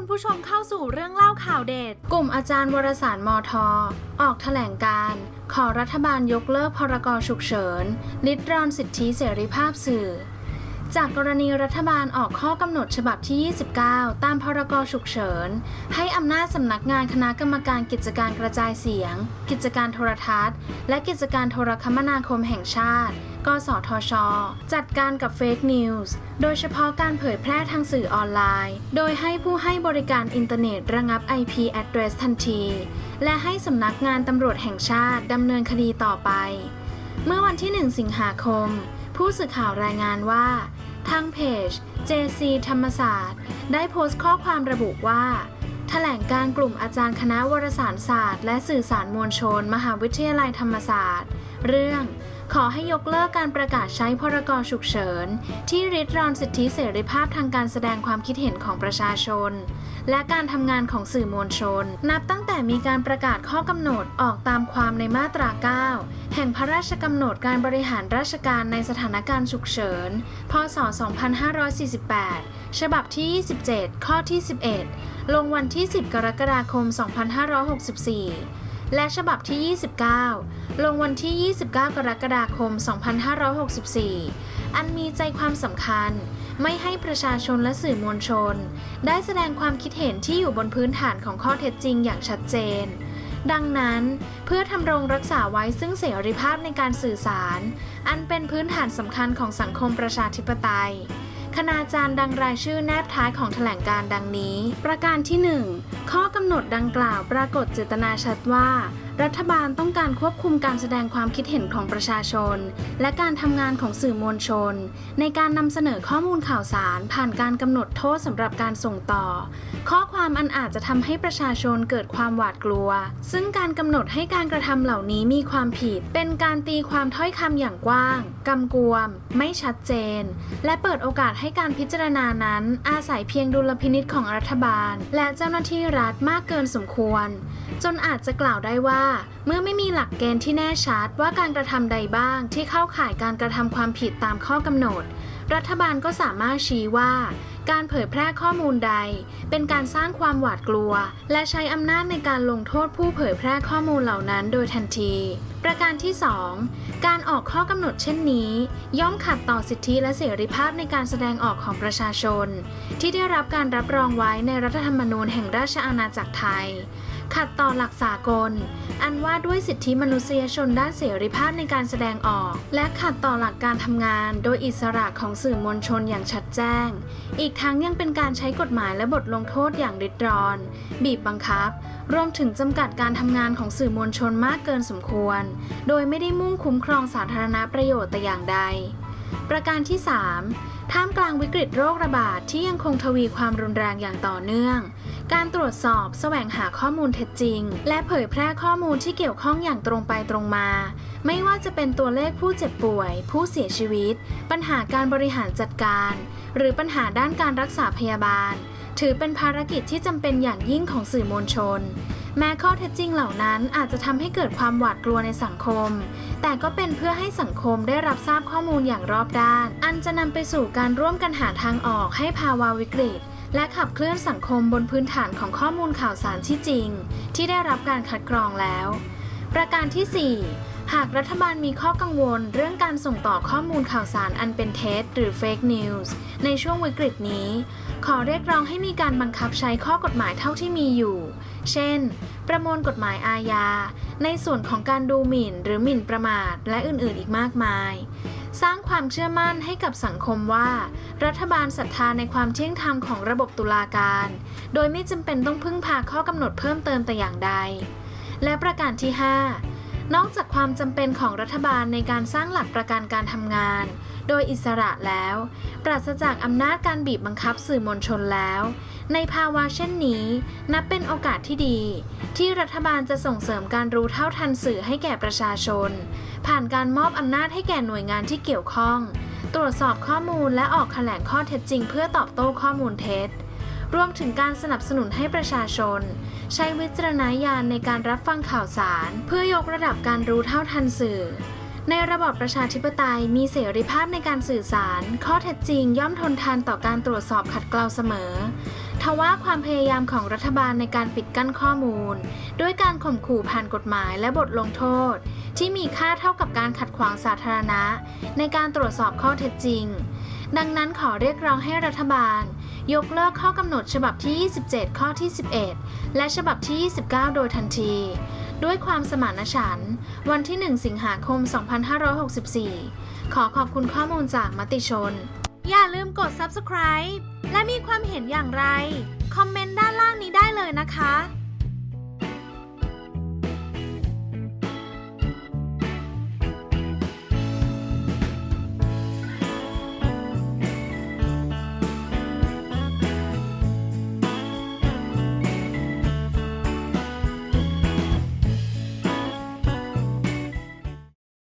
ุณผู้ชมเข้าสู่เรื่องเล่าข่าวเด็ด กลุ่มอาจารย์วรสารมอทอออกแถลงการ์ขอรัฐบาลยกเลิกพรกฉุกเฉินลิดรอนสิทธิเสรีภาพสื่อ จากกรณีรัฐบาลออกข้อกำหนดฉบับที่ 29 ตามพรกฉุกเฉิน ให้อำนาจสำนักงานคณะกรรมการกิจการกระจายเสียง กิจการโทรทัศน์ และกิจการโทรคมนาคมแห่งชาติ กสทช จัดการกับเฟกนิวส์ โดยเฉพาะการเผยแพร่ทางสื่อออนไลน์ โดยให้ผู้ให้บริการอินเทอร์เน็ตระงับ IP address ทันที และให้สำนักงานตำรวจแห่งชาติดำเนินคดีต่อไป เมื่อวันที่ 1 สิงหาคม ผู้สื่อข่าวรายงานว่า ทางเพจ JC ธรรมศาสตร์ ได้โพสต์ข้อความระบุว่า แถลงการกลุ่มอาจารย์คณะวารสารศาสตร์ และสื่อสารมวลชน มหาวิทยาลัยธรรมศาสตร์ เรื่อง ขอให้ยกเลิกการประกาศใช้พรกฉุกเฉิน ที่ริดรอนสิทธิเสรีภาพทางการแสดงความคิดเห็นของประชาชน และการทำงานของสื่อมวลชน นับตั้งแต่มีการประกาศข้อกำหนดออกตามความในมาตรา 9 แห่งพระราชกำหนดการบริหารราชการในสถานการณ์ฉุกเฉิน พศ 2548 ฉบับที่ 27 ข้อที่ 11 ลงวันที่ 10 กรกฎาคม 2564 และฉบับที่ 29 ลงวันที่ 29 กรกฎาคม 2564 อันมีใจความสำคัญ ไม่ให้ประชาชนและสื่อมวลชน ได้แสดงความคิดเห็นที่อยู่บนพื้นฐานของข้อเท็จจริงอย่างชัดเจน ดังนั้นเพื่อทำรงรักษาไว้ซึ่งเสรีภาพในการสื่อสาร อันเป็นพื้นฐานสำคัญของสังคมประชาธิปไตย คณาจารย์ดังรายชื่อแนบท้ายของแถลงการดังนี้ ประการที่ 1 ข้อกำหนดดังกล่าวปรากฏเจตนาชัดว่า รัฐบาลต้องการควบคุมการแสดงความคิดเห็นของประชาชน และการทำงานของสื่อมวลชน ในการนำเสนอข้อมูลข่าวสาร ผ่านการกำหนดโทษสำหรับการส่งต่อ ข้อความอันอาจจะทำให้ประชาชนเกิดความหวาดกลัว ซึ่งการกำหนดให้การกระทำเหล่านี้มีความผิด เป็นการตีความถ้อยคำอย่างกว้างกำกวม ไม่ชัดเจน และเปิดโอกาสให้การพิจารณานั้น อาศัยเพียงดุลพินิษของรัฐบาล และเจ้าหน้าที่รัฐมากเกินสมควร จนอาจจะกล่าวได้ว่าเมื่อไม่มีหลักเกณฑ์ที่แน่ชัดว่าการกระทำใดบ้างที่เข้าข่ายการกระทำความผิดตามข้อกำหนด รัฐบาลก็สามารถชี้ว่าการเผยแพร่ข้อมูลใด เป็นการสร้างความหวาดกลัว และใช้อำนาจในการลงโทษผู้เผยแพร่ข้อมูลเหล่านั้นโดยทันที ประการที่ 2 การออกข้อกำหนดเช่นนี้ ย่อมขัดต่อสิทธิและเสรีภาพในการแสดงออกของประชาชน ที่ได้รับการรับรองไว้ในรัฐธรรมนูญแห่งราชอาณาจักรไทย ขัดต่อหลักสากล อันว่าด้วยสิทธิมนุษยชนด้านเสรีภาพในการแสดงออก และขัดต่อหลักการทำงาน โดยอิสระของสื่อมวลชนอย่างชัดแจ้ง อีกทั้งยังเป็นการใช้กฎหมายและบทลงโทษอย่างริดรอน บีบบังคับ รวมถึงจำกัดการทำงานของสื่อมวลชนมากเกินสมควร โดยไม่ได้มุ่งคุ้มครองสาธารณประโยชน์แต่อย่างใด ประการที่ 3 ท่ามกลางวิกฤตโรคระบาดทที่ยังคงทวีความรุนแรงอย่างต่อเนื่อง การตรวจสอบแสวงหาข้อมูลเท็จจริง และเผยแพร่ข้อมูลที่เกี่ยวข้องอย่างตรงไปตรงมา ไม่ว่าจะเป็นตัวเลขผู้เจ็บป่วย ผู้เสียชีวิต ปัญหาการบริหารจัดการ หรือปัญหาด้านการรักษาพยาบาล ถือเป็นภารกิจที่จำเป็นอย่างยิ่งของสื่อมวลชน แม้ข้อเท็จจริงเหล่านั้นอาจจะทำให้เกิดความหวาดกลัวในสังคม แต่ก็เป็นเพื่อให้สังคมได้รับทราบข้อมูลอย่างรอบด้าน อันจะนำไปสู่การร่วมกันหาทางออกให้ภาวะวิกฤต และขับเคลื่อนสังคมบนพื้นฐานของข้อมูลข่าวสารที่จริง ที่ได้รับการคัดกรองแล้ว ประการที่ 4 หากรัฐบาลมีข้อกังวลเรื่องการส่งต่อข้อมูลข่าวสารอันเป็นเท็จหรือ Fake News ในช่วงวิกฤตนี้ ขอเรียกร้องให้มีการบังคับใช้ข้อกฎหมายเท่าที่มีอยู่ เช่น ประมวลกฎหมายอาญา ในส่วนของการดูหมิ่นหรือหมิ่นประมาทและอื่นๆอีกมากมาย สร้างความเชื่อมั่นให้กับสังคมว่า รัฐบาลศรัทธาในความเที่ยงธรรมของระบบตุลาการ โดยไม่จำเป็นต้องพึ่งพาข้อกำหนดเพิ่มเติมแต่อย่างใด และประการที่ 5 นอกจากความจำเป็นของรัฐบาลในการสร้างหลักประกันการทำงาน โดยอิสระแล้ว ปราศจากอำนาจการบีบบังคับสื่อมวลชนแล้ว ในภาวะเช่นนี้ นับเป็นโอกาสที่ดี ที่รัฐบาลจะส่งเสริมการรู้เท่าทันสื่อให้แก่ประชาชน ผ่านการมอบอำนาจให้แก่หน่วยงานที่เกี่ยวข้อง ตรวจสอบข้อมูลและออกแถลงข้อเท็จจริง เพื่อตอบโต้ข้อมูลเท็จ รวมถึงการสนับสนุนให้ประชาชน ใช้วิจารณญาณในการรับฟังข่าวสาร เพื่อยกระดับการรู้เท่าทันสื่อ ในระบอบประชาธิปไตยมีเสรีภาพในการสื่อสาร ข้อเท็จจริงย่อมทนทานต่อการตรวจสอบขัดเกลาเสมอทว่าความพยายามของรัฐบาลในการปิดกั้นข้อมูล ด้วยการข่มขู่ผ่านกฎหมายและบทลงโทษ ที่มีค่าเท่ากับการขัดขวางสาธารณะ ในการตรวจสอบข้อเท็จจริง ดังนั้นขอเรียกร้องให้รัฐบาล ยกเลิกข้อกำหนดฉบับที่ 27 ข้อที่ 11 และฉบับที่ 29 โดยทันที ด้วยความสมานฉันท์วันที่ 1 สิงหาคม 2564 ขอขอบคุณข้อมูลจากมติชน อย่าลืมกด subscribe และมีความเห็นอย่างไร คอมเมนต์ด้านล่างนี้ได้เลยนะคะ